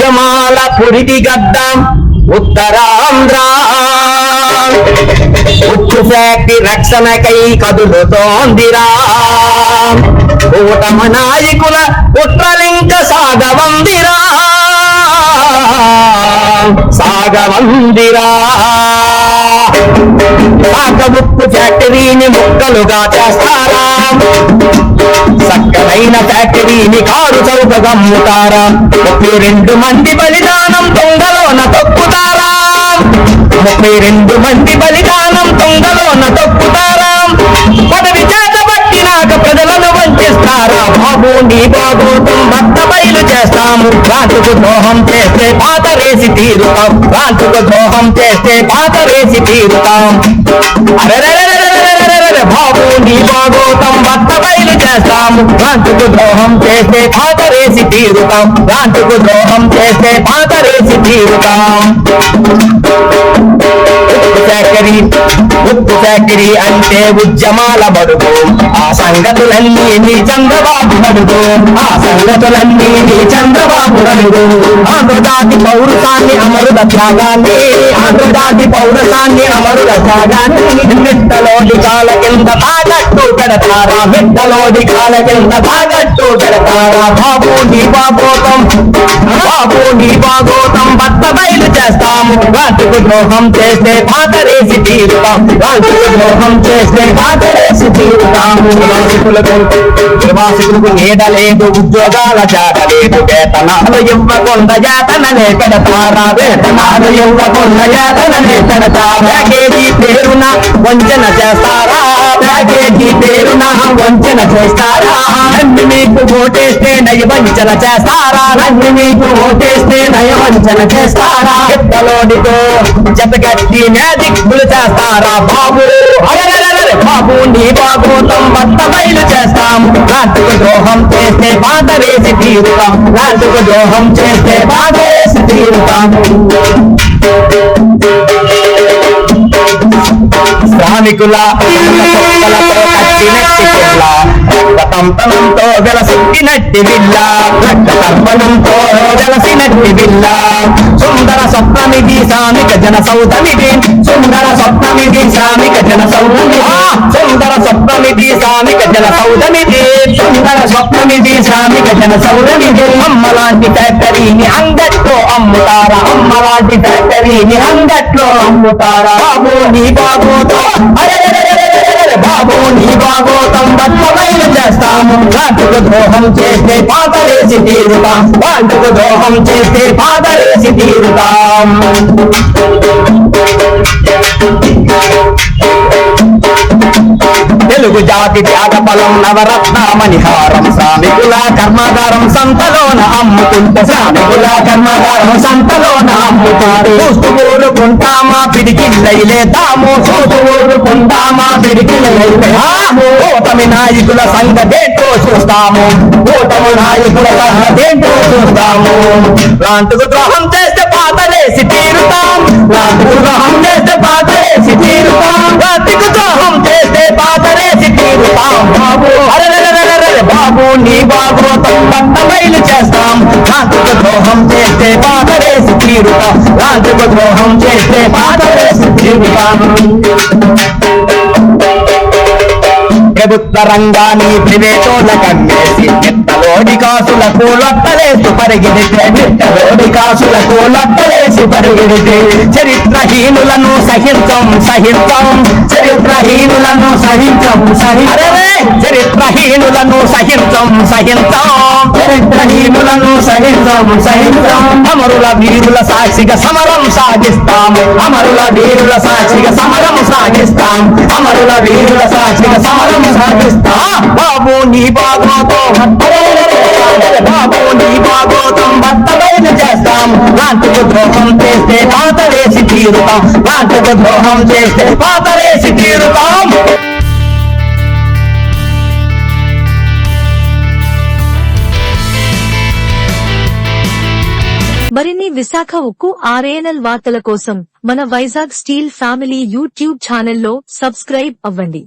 ఉద్యమాల పురిటి గడ్డం ఉత్తరాంధ్ర. ఉచ్చు ఫ్యాక్టరీ రక్షణకై కదులుతోందిరా. కూటమ నాయకుల కుట్రలింక సాగవందిరా. సాగవందిరా. సాగముక్కు ఫ్యాక్టరీని ముక్కలుగా చేస్తారా? చక్కనైన ఫ్యాక్టరీని కారు చౌకగా అమ్ముతారా? ముప్పై రెండు మంది బలిదానం తొంగలోన తొక్కుతారా? ముప్పై రెండు మంది బలిదానం తొంగలోన తొక్కుతారా? పదవి నాకు ప్రజలను వంచేస్తారా? బాబు నీ బాబు మత్త బయలు చేస్తాము. రాజుకు ద్రోహం చేస్తే పాత వేసి తీరుతాం. రాజుకు ద్రోహం చేస్తే పాత వేసి తీరుతాం. అరే బాబు. ఉంది భాగోతం భర్త బయలు చేస్తాము రాంటుకు ద్రోహం చేస్తే పాతరేసి తీరుతాం. రాంటుకు ద్రోహం చేస్తే పాతరేసి తీరుతాం. ఉప్పు ఫ్యాక్టరీ అంటే ఉద్యమాల బడుగు. ఆ సంగతులన్నీ నీ చంద్రబాబు బడుగు. ఆ సంగతులన్నీ నీ చంద్రబాబు బడుగు. ఆంధ్రజాతి పౌరసాన్ని అమరుల త్యాగాన్ని ఆంధ్రజాతి పౌరసాన్ని అమరుల త్యాగాన్ని మిట్టలోని కాల కింద తాగట్టు పెడతారా? మిట్టలోని కాల కింద తాగట్టు పెడతారా? బాబు నీ బాబోతం బాబు నీ బాగోతం భర్త బయలు చేస్తాము. వాటికి ద్రోహం చేస్తే పాతరేసి తీరుతాం వాటికి ద్రోహం చేస్తే పాతరేసి తీరుతాము నివాసితులకు నీడ లేదు ఉద్యోగాల జాత లేదు వేతనాలు ఇవ్వకుండా జాతననే పెడతారా వేతనాలు ఇవ్వకుండా జాతననే పెడతారా ప్యాకేజీ పేరున వంచన చేస్తారా ప్యాకేజీ పేరున వంచన చేస్తారా నన్ను మీకు ఓటేస్తే నయ వంచన చేస్తారా నన్ను మీకు ఓటేస్తే నయ వంచన చేస్తారా ఎత్తలోనితో జతగట్టి మ్యాజిక్లు చేస్తారా బాబులు బాబు నీ బాబోతం బట్ట బయలు చేస్తాం. నాటుకు ద్రోహం చేస్తే పాత వేసి తీరుతాం నాటుకు ద్రోహం చేస్తే పాత వేసి తీరుతాం. శ్రామికుల కట్టినట్టి పిల్ల రక్తతంపనంతో వెలసినట్టి బిల్ల రక్తతంపనంతో వెలసినట్టి బిల్ల సుందర స్వప్నమి గీసామిక జన సౌధమిది సుందర స్వప్నమి గీసామిక జన సౌధమి సుందర స్వప్నమి గీసామిక జన సౌధమిది సుందర స్వప్నమి గీసామిక జన సౌధమిది అమ్మలాంటి ఫ్యాక్టరీని అంగట్లో అమ్ముతారా? అమ్మలాంటి ఫ్యాక్టరీని అంగట్లో అమ్ముతారా? బాబు నీ బాబుతో. అరే చేస్తాము ద్రోహం చేస్తే పాతలేసి తీరుతాం. వాటుకు ద్రోహం చేస్తే పాతలేసి తీరుతాం. తెలుగు జాతి త్యాగ బలం నవరత్న మణిహారం శ్రామికుల కర్మాగారం సంతలోన అమ్ముకుంటే. శ్రామికుల కర్మాగారం సంతలోన అమ్ముతారు చూస్తూ ఊరుకుంటామా పిడికిళ్ళైలేద్దాము చూస్తూ ఊరుకుంటామా పిడికిళ్ళైలేద్దాము ఓటమి నాయకుల సంగతేంటో చూస్తాము. ఓటమి నాయకుల సంగతేంటో చూస్తాము. లాంటుకు ద్రోహం చేస్తే పాతలేసి తీరుతాం. లాంటుకు ద్రోహం చేస్తే పాతలేసి తీరుతాం. లాంటికు ద్రోహం చేస్తే పాతలేసి తాగుతాం బాబు నీ బాగోతం పంట బయలు చేస్తాం రాజుకు ద్రోహం చేస్తే బాధ వేసి తీరుతాం ద్రోహం చేస్తే తీరుతాం ప్రభుత్వ రంగాన్ని ప్రివేటోల కమ్మేసి కాసులకు లొట్టలేసి పరిగెడితే కాసులకు లొట్టలేసి పరిగెడితే చరిత్రహీనులను సహితం సహితం సహించం చరిత్రహీనులను సహించం సహించం చరిత్రహీనులను సహించం సహించం అమరుల వీరుల సాక్షిగా సమరం సాగిస్తాము. అమరుల వీరుల సాక్షిగా సమరం సాగిస్తాం అమరుల వీరుల సాక్షిగా సమరం సాగిస్తా బాబు నీ బాగోతో చేస్తాం ద్రోహం చేస్తే పాత వేసి తీరుతాం. లాంటికు ద్రోహం చేస్తే పాత వేసి తీరుతాం. మరిన్ని విశాఖ ఉక్కు ఆర్ఏఎన్ఎల్ వార్తల కోసం మన వైజాగ్ స్టీల్ ఫ్యామిలీ యూట్యూబ్ ఛానల్లో సబ్స్క్రైబ్ అవ్వండి.